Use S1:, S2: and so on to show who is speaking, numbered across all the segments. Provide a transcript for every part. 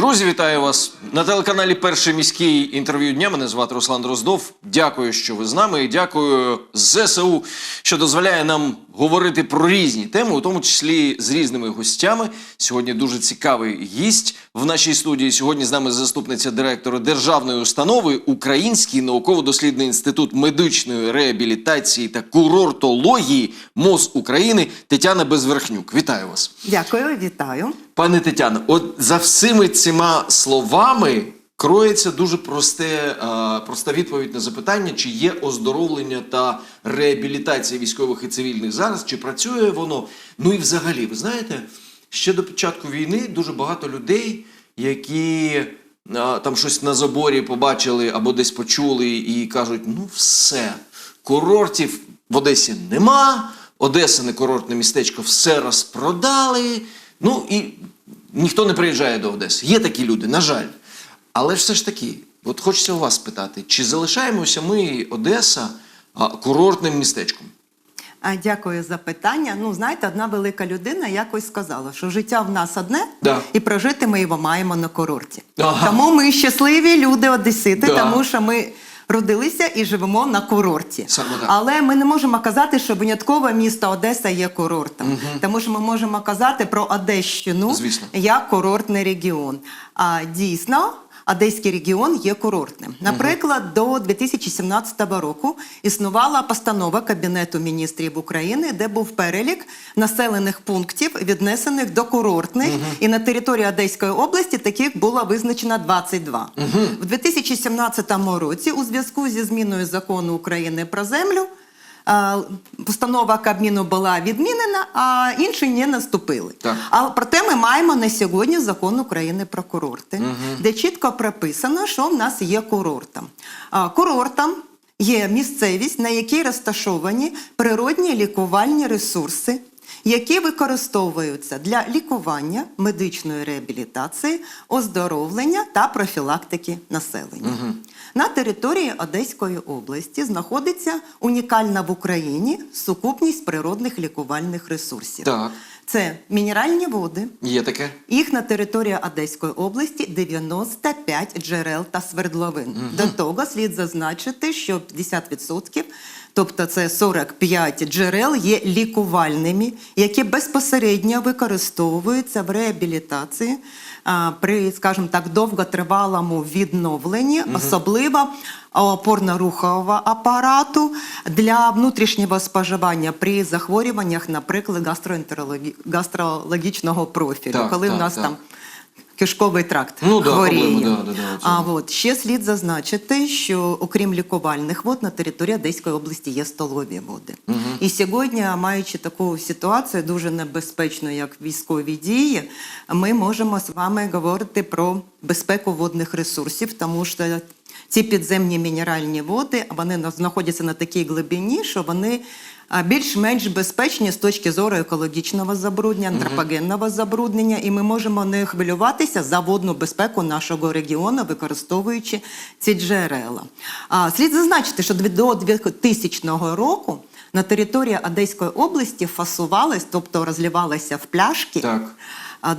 S1: Друзі, вітаю вас на телеканалі Перший міський інтерв'ю дня. Мене звати Руслан Дроздов. Дякую, що ви з нами. І дякую ЗСУ, що дозволяє нам говорити про різні теми, у тому числі з різними гостями. Сьогодні дуже цікавий гість в нашій студії. Сьогодні з нами заступниця директора державної установи Український науково-дослідний інститут медичної реабілітації та курортології МОЗ України Тетяна Безверхнюк. Вітаю вас.
S2: Дякую, вітаю.
S1: Пане Тетяно, от за всіми цими словами кроється дуже просте, е, проста відповідь на запитання, чи є оздоровлення та реабілітація військових і цивільних зараз, чи працює воно. Ну і взагалі, ви знаєте, ще до початку війни дуже багато людей, які е, там щось на заборі побачили або десь почули, і кажуть: ну все, курортів в Одесі нема. Одеса не курортне містечко, все розпродали. Ну і ніхто не приїжджає до Одеси. Є такі люди, на жаль. Але ж все ж таки, от хочеться у вас спитати, чи залишаємося ми, Одеса, курортним містечком?
S2: А, Дякую за питання. Ну, знаєте, одна велика людина якось сказала, що життя в нас одне,
S1: Да.
S2: і прожити ми його маємо на курорті.
S1: Ага.
S2: Тому ми щасливі люди одесити,
S1: Да.
S2: тому що ми родилися і живемо на курорті.
S1: Саме так.
S2: Але ми не можемо казати, що винятково місто Одеса є курортом. Тому що ми можемо казати про Одещину
S1: Звісно.
S2: як курортний регіон. А дійсно. Одеський регіон є курортним. Наприклад, до 2017 року існувала постанова Кабінету міністрів України, де був перелік населених пунктів, віднесених до курортних, і на території Одеської області таких було визначено 22. В 2017 році, у зв'язку зі зміною закону України про землю. Постанова Кабміну була відмінена, а інші не наступили.
S1: Так.
S2: А проте ми маємо на сьогодні закон України про курорти, де чітко прописано, що в нас є курортом. Курортом є місцевість, на якій розташовані природні лікувальні ресурси. Які використовуються для лікування, медичної реабілітації, оздоровлення та профілактики населення. На території Одеської області знаходиться унікальна в Україні сукупність природних лікувальних ресурсів.
S1: Так,
S2: Це мінеральні води.
S1: є таке.
S2: Їх на території Одеської області 95 джерел та свердловин. До того слід зазначити, що 50%, тобто це 45 джерел, є лікувальними, які безпосередньо використовуються в реабілітації а, при, скажімо так, довготривалому відновленні, особливо опорно-рухового апарату для внутрішнього споживання при захворюваннях, наприклад, гастроентерологі- гастрологічного профілю,
S1: Так,
S2: коли
S1: так,
S2: в нас
S1: так.
S2: там кишковий тракт
S1: Ну да,
S2: хворіє.
S1: да, да, да,
S2: а от ще слід зазначити, що окрім лікувальних вод на території Одеської області є столові води. І сьогодні, маючи таку ситуацію дуже небезпечну, як військові дії, ми можемо з вами говорити про безпеку водних ресурсів, тому що ці підземні мінеральні води вони на- знаходяться на такій глибині, що вони більш-менш безпечні з точки зору екологічного забруднення, антропогенного забруднення, і ми можемо не хвилюватися за водну безпеку нашого регіону, використовуючи ці джерела. А, слід зазначити, що до 2000 року на території Одеської області фасувалась, тобто розлівалася в пляшки.
S1: Так.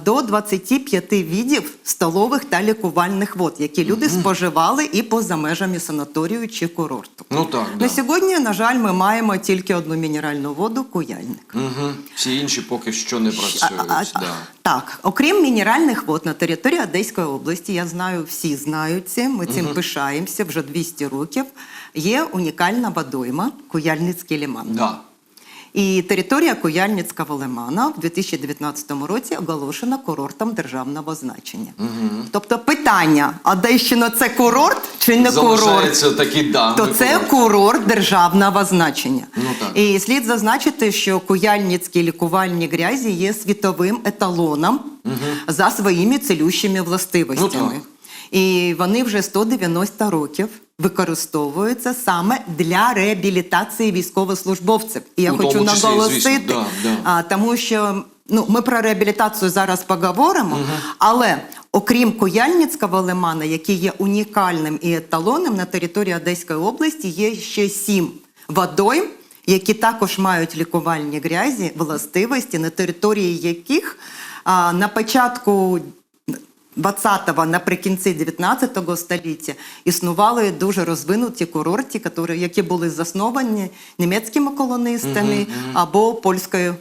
S2: До 25 видів столових та лікувальних вод, які люди споживали і поза межами санаторію чи курорту.
S1: Ну так, да.
S2: На сьогодні, на жаль, ми маємо тільки одну мінеральну воду куяльник.
S1: Угу. Всі інші поки що не працюють.
S2: А- а-
S1: да.
S2: Так, окрім мінеральних вод на території Одеської області, я знаю, всі знають це, ми цим пишаємося вже 200 років. Є унікальна водойма Куяльницький лиман.
S1: Да.
S2: І територія Куяльницького лимана в 2019 році оголошена курортом державного значення. Тобто питання: а Одещина це курорт чи не курорт?
S1: Залишається таки, да.
S2: То це
S1: курорт.
S2: курорт державного значення.
S1: Ну, так.
S2: І слід зазначити, що куяльницькі лікувальні грязі є світовим еталоном за своїми цілющими властивостями.
S1: Ну, так.
S2: І вони вже 190 років використовуються саме для реабілітації військовослужбовців. І я
S1: У
S2: хочу
S1: числі,
S2: наголосити,
S1: да, да.
S2: А, тому що ну, ми про реабілітацію зараз поговоримо, але окрім Куяльницького лимана, який є унікальним і еталоном на території Одеської області, є ще сім водойм, які також мають лікувальні грязі, властивості, на території яких а, на початку 20-го, наприкінці 19 століття існували дуже розвинуті курорти, які- були засновані німецькими колонистами або польською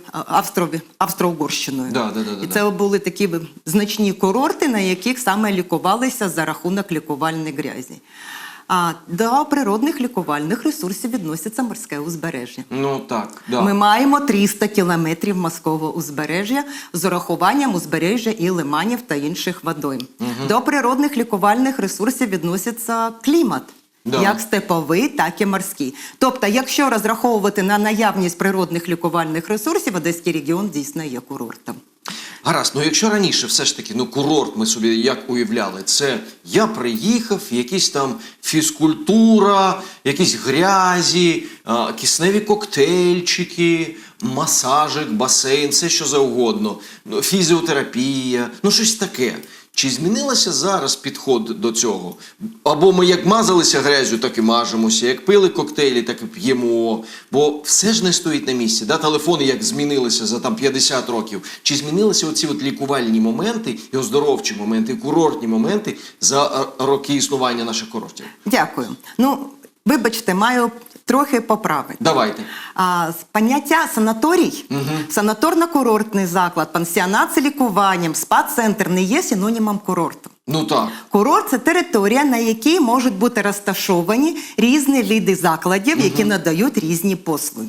S2: Австро-Угорщиною.
S1: Да, да, да, да,
S2: І
S1: да.
S2: це були такі значні курорти, на яких саме лікувалися за рахунок лікувальної грязі. А до природних лікувальних ресурсів відноситься морське узбережжя.
S1: Ну так, да.
S2: Ми маємо 300 кілометрів морського узбережжя з урахуванням узбережжя і лиманів та інших водойм. До природних лікувальних ресурсів відноситься клімат.
S1: Да.
S2: Як степовий, так і морський. Тобто, якщо розраховувати на наявність природних лікувальних ресурсів, Одеський регіон дійсно є курортом.
S1: Гаразд, ну якщо раніше все ж таки, ну курорт ми собі як уявляли, це я приїхав, якісь там фізкультура, якісь грязі, кисневі коктейльчики, масажик, басейн, все що завгодно, ну, фізіотерапія, ну щось таке. Чи змінилося зараз підход до цього? Або ми як мазалися грязю, так і мажемося, як пили коктейлі, так і п'ємо. Бо все ж не стоїть на місці. Да? Телефони як змінилися за там 50 років. Чи змінилися оці от лікувальні моменти, і оздоровчі моменти, і курортні моменти за роки існування наших курортів?
S2: Дякую. Ну, вибачте, маю трохи поправити.
S1: Давайте.
S2: А, поняття санаторій, санаторно-курортний заклад, пансіонат з лікуванням, спа-центр не є синонімом курорту.
S1: Ну так.
S2: Курорт це територія, на якій можуть бути розташовані різні види закладів, які надають різні послуги.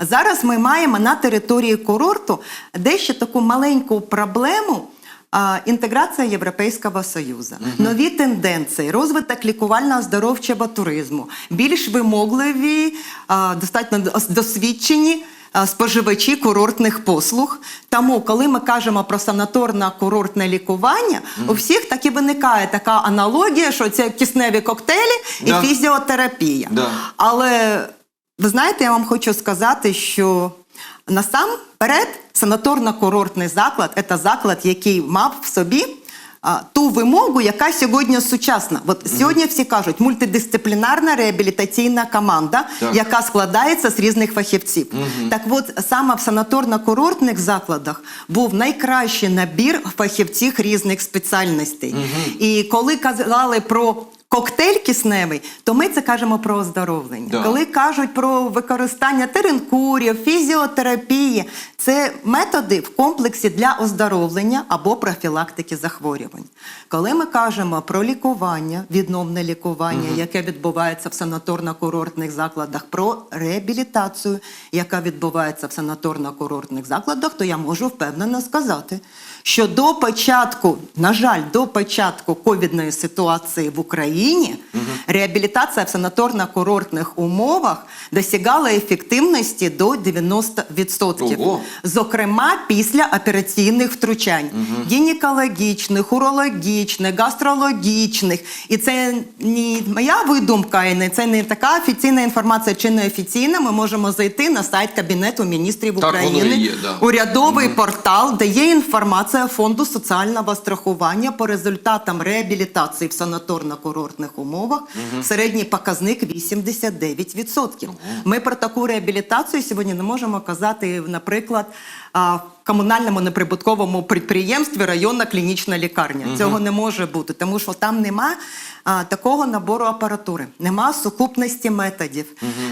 S2: Зараз ми маємо на території курорту дещо таку маленьку проблему. А, Інтеграція Європейського Союзу, нові тенденції, розвиток лікувально-оздоровчого туризму, більш вимогливі, а, достатньо досвідчені споживачі курортних послуг. Тому, коли ми кажемо про санаторно-курортне лікування, у всіх таки виникає така аналогія, що це кисневі коктейлі
S1: Да.
S2: і фізіотерапія.
S1: Да.
S2: Але ви знаєте, я вам хочу сказати, що насамперед санаторно-курортний заклад це заклад, який мав в собі. Ту вимогу, яка сьогодні сучасна. От сьогодні всі кажуть, мультидисциплінарна реабілітаційна команда,
S1: Так.
S2: яка складається з різних фахівців. Так от саме в санаторно-курортних закладах був найкращий набір фахівців різних спеціальностей. І коли казали про коктейль кисневий, то ми це кажемо про оздоровлення.
S1: Да.
S2: Коли кажуть про використання теренкурів, фізіотерапії, це методи в комплексі для оздоровлення або профілактики захворювань. Коли ми кажемо про лікування, відновне лікування, яке відбувається в санаторно-курортних закладах, про реабілітацію, яка відбувається в санаторно-курортних закладах, то я можу впевнено сказати, що до початку, на жаль, до початку ковідної ситуації в Україні реабілітація в санаторно-курортних умовах досягала ефективності до 90%.
S1: Ого.
S2: Зокрема, після операційних втручань гінекологічних, урологічних, гастрологічних. І це не моя видумка, і не це не така офіційна інформація чи неофіційна. Ми можемо зайти на сайт Кабінету міністрів
S1: Так
S2: України,
S1: є, да.
S2: урядовий портал, де є інформація фонду соціального страхування по результатам реабілітації в санаторно-курортних умовах. Середній показник 89%. Ми про таку реабілітацію сьогодні не можемо казати, наприклад, в комунальному неприбутковому підприємстві районна клінічна лікарня. Цього не може бути, тому що там нема а, такого набору апаратури, нема сукупності методів,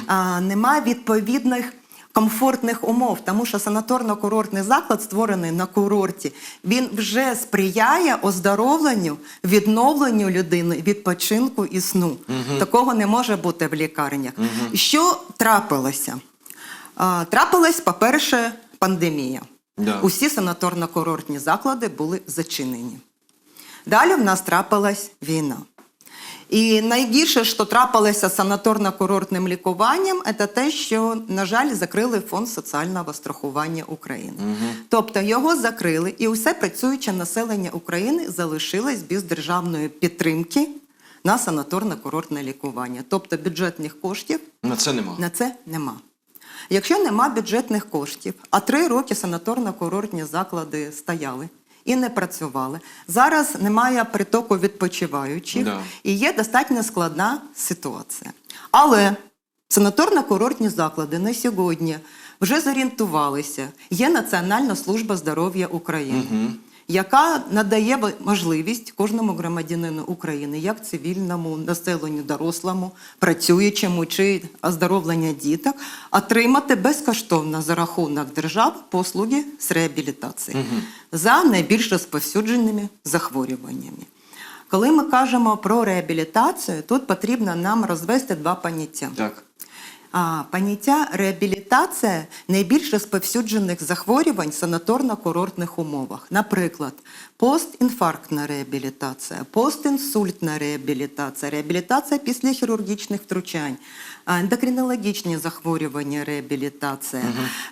S2: а, нема відповідних комфортних умов, тому що санаторно-курортний заклад, створений на курорті, він вже сприяє оздоровленню, відновленню людини, відпочинку і сну. Такого не може бути в лікарнях. Що трапилося? А, Трапилась, по-перше, пандемія.
S1: Да.
S2: Усі санаторно-курортні заклади були зачинені. Далі в нас трапилась війна. І найгірше, що трапилося з санаторно-курортним лікуванням, це те, що, на жаль, закрили фонд соціального страхування України. Тобто його закрили, і усе працююче населення України залишилось без державної підтримки на санаторно-курортне лікування. Тобто бюджетних коштів
S1: На це нема.
S2: на це нема. Якщо нема бюджетних коштів, а три роки санаторно-курортні заклади стояли і не працювали. Зараз немає притоку відпочиваючих
S1: Да.
S2: і є достатньо складна ситуація. Але санаторно-курортні заклади на сьогодні вже зорієнтувалися. Є Національна служба здоров'я України. Яка надає можливість кожному громадянину України, як цивільному населенню, дорослому, працюючому чи оздоровлення діток, отримати безкоштовно за рахунок держави послуги з реабілітації за найбільш розповсюдженими захворюваннями. Коли ми кажемо про реабілітацію, тут потрібно нам розвести два поняття.
S1: Так.
S2: А, поняття реабілітація найбільш розповсюджених захворювань в санаторно-курортних умовах. Наприклад, постінфарктна реабілітація, постінсультна реабілітація, реабілітація після хірургічних втручань, ендокринологічні захворювання реабілітація.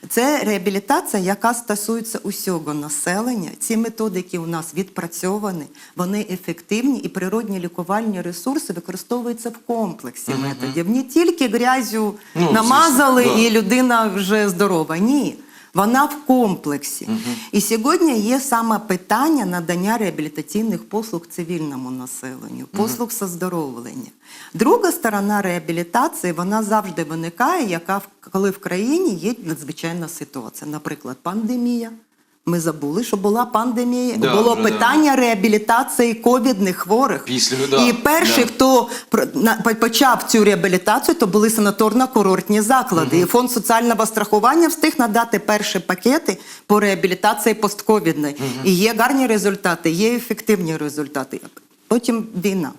S2: Це реабілітація, яка стосується усього населення. Ці методики у нас відпрацьовані, вони ефективні і природні лікувальні ресурси використовуються в комплексі методів. Не тільки грязю
S1: Ну,
S2: намазали
S1: да.
S2: і людина вже здорова. Ні. Вона в комплексі. І сьогодні є саме питання надання реабілітаційних послуг цивільному населенню, послуг з оздоровлення. Друга сторона реабілітації вона завжди виникає, яка коли в країні є надзвичайна ситуація. Наприклад, пандемія. Ми забули, що була пандемія,
S1: Да,
S2: було
S1: да.
S2: питання реабілітації ковідних хворих.
S1: Після, да,
S2: і перші,
S1: да.
S2: хто почав цю реабілітацію, то були санаторно-курортні заклади. І фонд соціального страхування встиг надати перші пакети по реабілітації постковідної. І є гарні результати, є ефективні результати. Потім війна.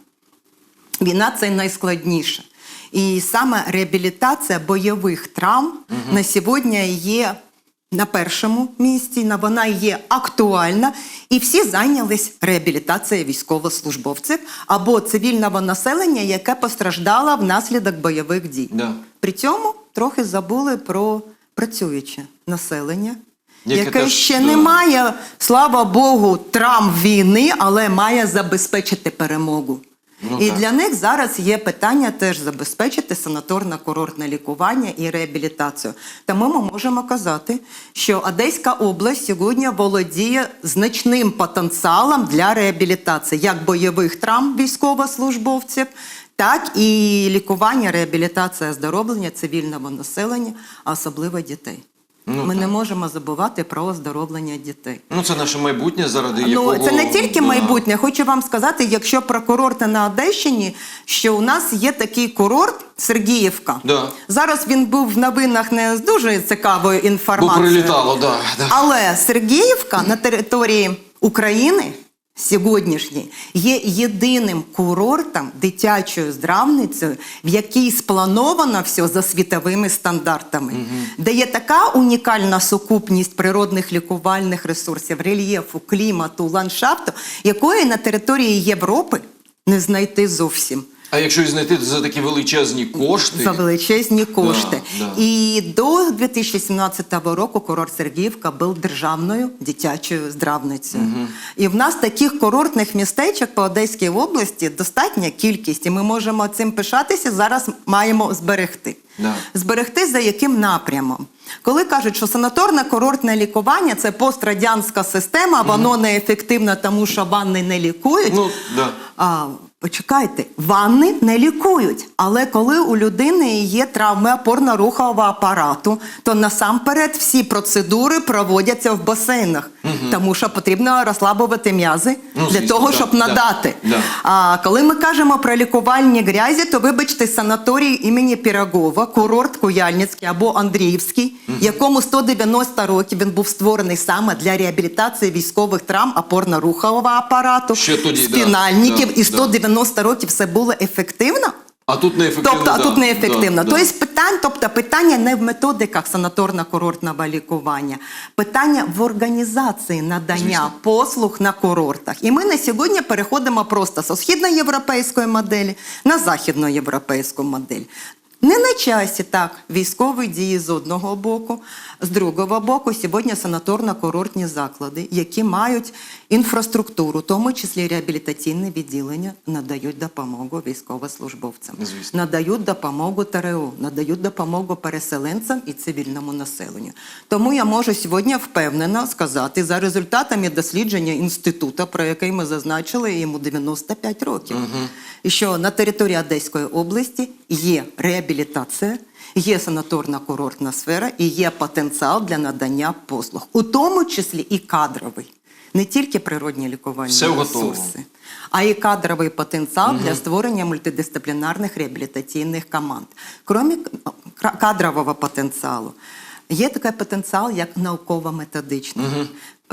S2: Війна це найскладніше. І саме реабілітація бойових травм на сьогодні є на першому місці, вона є актуальна, і всі зайнялись реабілітацією військовослужбовців або цивільного населення, яке постраждало внаслідок бойових дій.
S1: Да.
S2: При цьому трохи забули про працююче населення.
S1: Яке
S2: Яке ще не має, слава Богу, травм війни, але має забезпечити перемогу.
S1: Ну,
S2: і
S1: так.
S2: для них зараз є питання теж забезпечити санаторно-курортне лікування і реабілітацію. Тому ми можемо казати, що Одеська область сьогодні володіє значним потенціалом для реабілітації як бойових травм військовослужбовців, так і лікування, реабілітація, оздоровлення цивільного населення, а особливо дітей.
S1: Ну,
S2: ми
S1: так.
S2: не можемо забувати про оздоровлення дітей.
S1: Ну, це наше майбутнє, заради якого...
S2: Ну, це не тільки
S1: да.
S2: майбутнє. Хочу вам сказати, якщо про курорти на Одещині, що у нас є такий курорт Сергіївка.
S1: Да.
S2: Зараз він був в новинах не з дуже цікавою
S1: Бо
S2: інформацією.
S1: прилітало, да, да.
S2: Але Сергіївка на території України сьогоднішній є єдиним курортом дитячою здравницею, в якій сплановано все за світовими стандартами, де є така унікальна сукупність природних лікувальних ресурсів, рельєфу, клімату, ландшафту, якої на території Європи не знайти зовсім.
S1: А якщо і знайти за такі величезні кошти...
S2: За величезні кошти.
S1: Да, да.
S2: І до 2017 року курорт Сергіївка був державною дитячою здравницею. І в нас таких курортних містечок по Одеській області достатня кількість, і ми можемо цим пишатися. Зараз маємо зберегти.
S1: Да.
S2: Зберегти за яким напрямом? Коли кажуть, що санаторне курортне лікування це пострадянська система, воно неефективно, тому що ванни не лікують.
S1: Ну, да.
S2: А, почекайте, ванни не лікують. Але коли у людини є травми опорно-рухового апарату, то насамперед всі процедури проводяться в басейнах, тому що потрібно розслабувати м'язи
S1: Ну,
S2: для
S1: звісно,
S2: того,
S1: да,
S2: щоб
S1: да,
S2: надати.
S1: да.
S2: А коли ми кажемо про лікувальні грязі, то вибачте, санаторій імені Пірогова, курорт Куяльницький або Андріївський, якому 190 років він був створений саме для реабілітації військових травм опорно-рухового апарату,
S1: Ще тоді, да,
S2: спінальників,
S1: да,
S2: і 190 років все було ефективно.
S1: А тут неефективно,
S2: Тобто, а тут не
S1: ефективно. да.
S2: Тобто питань, тобто питання не в методиках санаторно-курортного лікування, питання в організації надання
S1: Звісно.
S2: послуг на курортах. І ми на сьогодні переходимо просто з східноєвропейської моделі на західноєвропейську модель. Не на часі так військові дії з одного боку, з другого боку, сьогодні санаторно-курортні заклади, які мають інфраструктуру, в тому числі реабілітаційне відділення, надають допомогу військовослужбовцям,
S1: Звісно.
S2: надають допомогу ТРО, надають допомогу переселенцям і цивільному населенню. Тому я можу сьогодні впевнено сказати за результатами дослідження інституту, про який ми зазначили, йому 95 років, і що на території Одеської області є реабілітація. Є санаторно-курортна сфера і є потенціал для надання послуг, у тому числі і кадровий. не тільки природні лікувальні
S1: Все готово.
S2: ресурси, а й кадровий потенціал для створення мультидисциплінарних реабілітаційних команд. Крім кадрового потенціалу, є такий потенціал, як науково-методичний.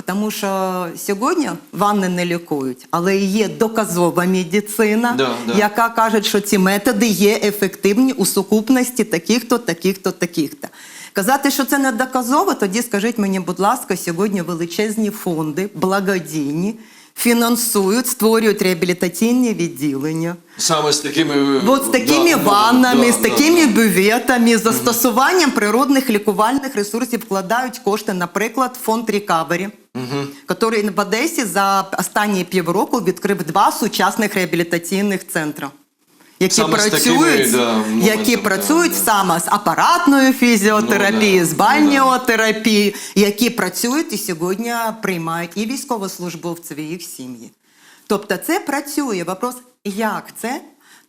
S2: Тому що сьогодні ванни не лікують, але є доказова медицина,
S1: Да, да.
S2: яка каже, що ці методи є ефективні у сукупності таких-то, таких-то, таких-то. Казати, що це не доказово, тоді скажіть мені, будь ласка, сьогодні величезні фонди, благодійні, фінансують, створюють реабілітаційні відділення.
S1: Саме з такими
S2: От з такими
S1: да,
S2: ваннами,
S1: да,
S2: з такими
S1: да.
S2: бюветами, з застосуванням природних лікувальних ресурсів вкладають кошти, наприклад, фонд Рікавері, який в Одесі за останні півроку відкрив два сучасних реабілітаційних центри. Які
S1: Саме
S2: працюють,
S1: такими, да, моментами,
S2: які
S1: да,
S2: працюють
S1: да.
S2: саме з апаратною фізіотерапією,
S1: Ну, да,
S2: з бальніотерапією, які працюють і сьогодні приймають і військовослужбовців, і їх сім'ї. Тобто це працює. Вопрос, як це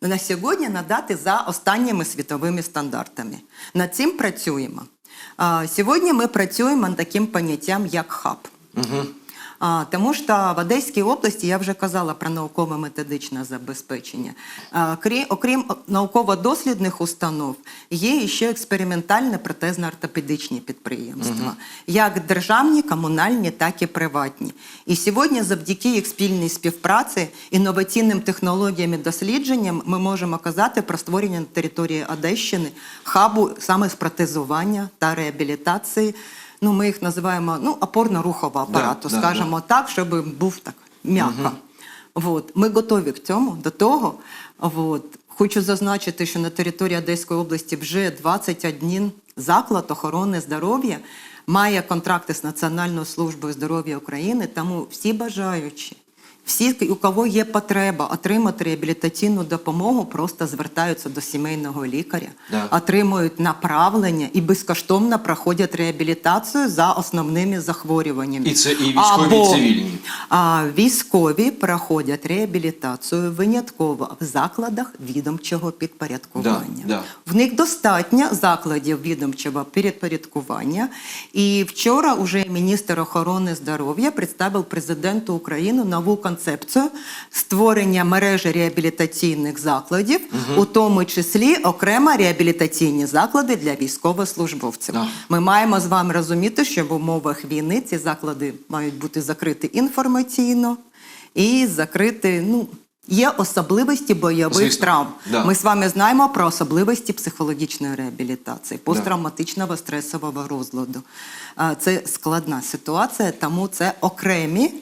S2: на сьогодні надати за останніми світовими стандартами. Над цим працюємо. Сьогодні ми працюємо над таким поняттям, як хаб. А, тому що в Одеській області я вже казала про науково-методичне забезпечення. А, крі- окрім науково-дослідних установ, є ще експериментальне протезно-ортопедичні підприємства, як державні, комунальні, так і приватні. І сьогодні, завдяки їх спільній співпраці, інноваційним технологіям і дослідженням, ми можемо казати про створення на території Одещини хабу саме з протезування та реабілітації. Ну, ми їх називаємо ну, опорно-рухового апарату,
S1: да,
S2: скажімо так, щоб був так м'яко. От. Ми готові к цьому, до того. От. Хочу зазначити, що на території Одеської області вже 21 заклад охорони здоров'я має контракти з Національною службою здоров'я України, тому всі бажаючі. Всі, у кого є потреба отримати реабілітаційну допомогу, просто звертаються до сімейного лікаря,
S1: Да.
S2: отримують направлення і безкоштовно проходять реабілітацію за основними захворюваннями.
S1: І це і військові, і цивільні.
S2: А військові проходять реабілітацію винятково в закладах відомчого підпорядкування.
S1: Да, да.
S2: В них достатньо закладів відомчого підпорядкування. І вчора уже міністр охорони здоров'я представив президенту України нову концепцію створення мережі реабілітаційних закладів, у тому числі окремо реабілітаційні заклади для військовослужбовців.
S1: Да.
S2: Ми маємо з вами розуміти, що в умовах війни ці заклади мають бути закриті інформаційно і закриті. Ну є особливості бойових
S1: Звісно,
S2: травм.
S1: да.
S2: Ми з вами знаємо про особливості психологічної реабілітації, посттравматичного стресового розладу. Це складна ситуація, тому це окремі.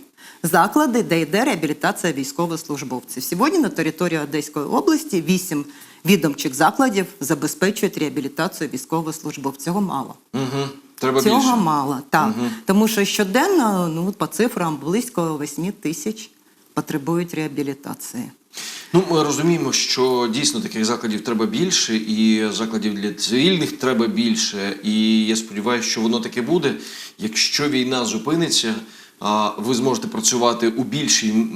S2: Заклади, де йде реабілітація військовослужбовців. Сьогодні на території Одеської області вісім відомчих закладів забезпечують реабілітацію військовослужбовців. Цього мало.
S1: Угу. Треба
S2: Цього
S1: більше.
S2: мало, так. Тому що щоденно, ну, по цифрам, близько 8 тисяч потребують реабілітації.
S1: Ну, ми розуміємо, що дійсно таких закладів треба більше, і закладів для цивільних треба більше. І я сподіваюся, що воно таке буде. Якщо війна зупиниться, ви зможете працювати у більшій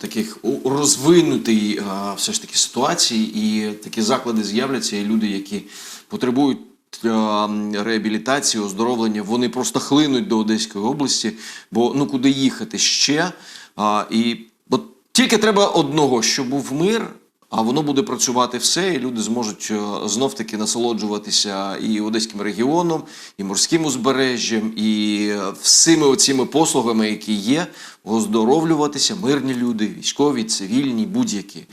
S1: таких у розвинутій все ж таки ситуації, і такі заклади з'являться, і люди, які потребують. Реабілітації, оздоровлення, вони просто хлинуть до Одеської області, бо ну куди їхати ще. І от тільки треба одного, щоб був мир, а воно буде працювати все, і люди зможуть е, знов-таки насолоджуватися і одеським регіоном, і морським узбережжям, і е, всіми оціми послугами, які є, оздоровлюватися мирні люди, військові, цивільні, будь-які.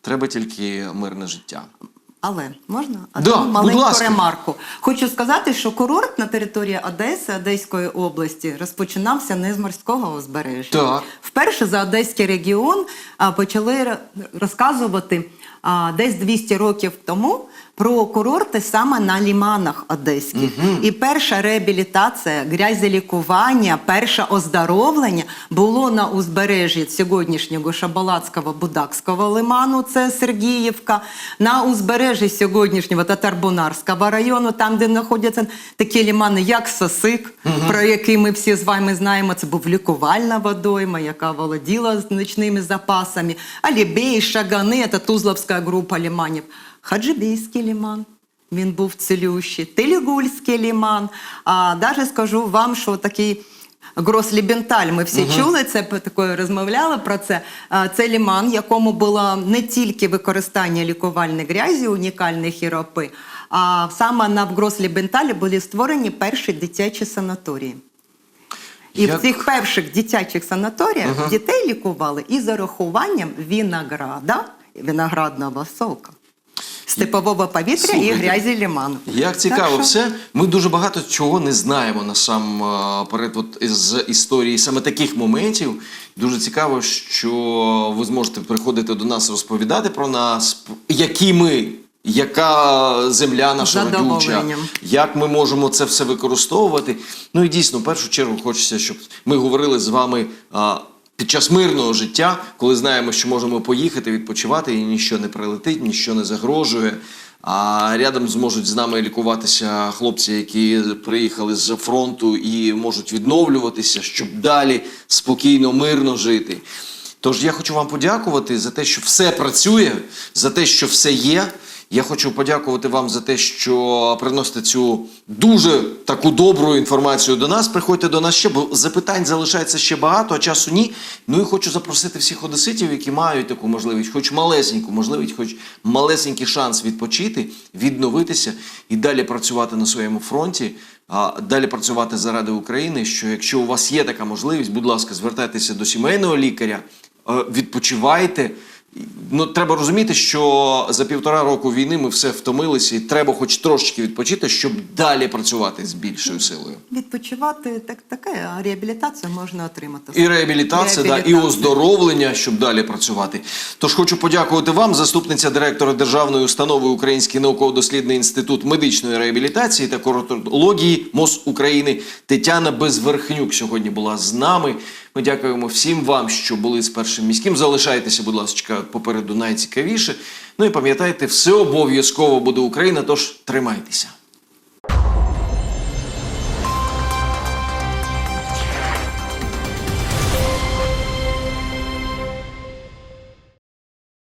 S1: Треба тільки мирне життя.
S2: Але можна
S1: Да,
S2: одну маленьку ремарку. Хочу сказати, що курорт на території Одеси, Одеської області, розпочинався не з морського узбережжя.
S1: Так.
S2: Вперше за Одеський регіон почали розказувати десь 200 років тому про курорти саме на ліманах одеських. І перша реабілітація, грязелікування, перше оздоровлення було на узбережжі сьогоднішнього Шабалацького Будакського лиману, це Сергіївка, на узбережжі сьогоднішнього Татарбунарського району, там, де знаходяться такі лімани, як Сосик, про який ми всі з вами знаємо. Це був лікувальна водойма, яка володіла значними запасами. Алібей, Шагани, це Тузловська група ліманів. Хаджибійський ліман. Він був цілющий, Телігульський ліман. А навіть скажу вам, що такий Грослібенталь, ми всі чули це такою розмовляли про це. Це ліман, якому було не тільки використання лікувальної грязі, унікальні хіропи, а саме на Грослібенталі були створені перші дитячі санаторії. І
S1: Як-
S2: в цих перших дитячих санаторіях дітей лікували із зарахуванням винограда, виноградного сока, степового повітря і грязі ліману.
S1: Як цікаво
S2: Так що-
S1: все. Ми дуже багато чого не знаємо насамперед от з історії саме таких моментів. Дуже цікаво, що ви зможете приходити до нас розповідати про нас, які ми. Яка земля наша родюча, як ми можемо це все використовувати? Ну і дійсно, в першу чергу, хочеться, щоб ми говорили з вами а, під час мирного життя, коли знаємо, що можемо поїхати, відпочивати, і ніщо не прилетить, ніщо не загрожує. А рядом зможуть з нами лікуватися хлопці, які приїхали з фронту і можуть відновлюватися, щоб далі спокійно, мирно жити. Тож я хочу вам подякувати за те, що все працює, за те, що все є. Я хочу подякувати вам за те, що приносите цю дуже таку добру інформацію до нас. Приходьте до нас ще, бо запитань залишається ще багато, а часу ні. Ну і хочу запросити всіх одеситів, які мають таку можливість, хоч малесеньку можливість, хоч малесенький шанс відпочити, відновитися і далі працювати на своєму фронті. А далі працювати заради України. Що якщо у вас є така можливість, будь ласка, звертайтеся до сімейного лікаря, е, відпочивайте. Ну, треба розуміти, що за півтора року війни ми все втомилися, і треба хоч трошечки відпочити, щоб далі працювати з більшою силою.
S2: Відпочивати так, таке, а реабілітацію можна отримати.
S1: І реабілітація, да, і оздоровлення, щоб далі працювати. Тож хочу подякувати вам, заступниця директора Державної установи Український науково-дослідний інститут медичної реабілітації та кортології МОЗ України Тетяна Безверхнюк сьогодні була з нами. Ми дякуємо всім вам, що були з першим міським. Залишайтеся, будь ласка, попереду найцікавіше. Ну і пам'ятайте, все обов'язково буде Україна, тож тримайтеся.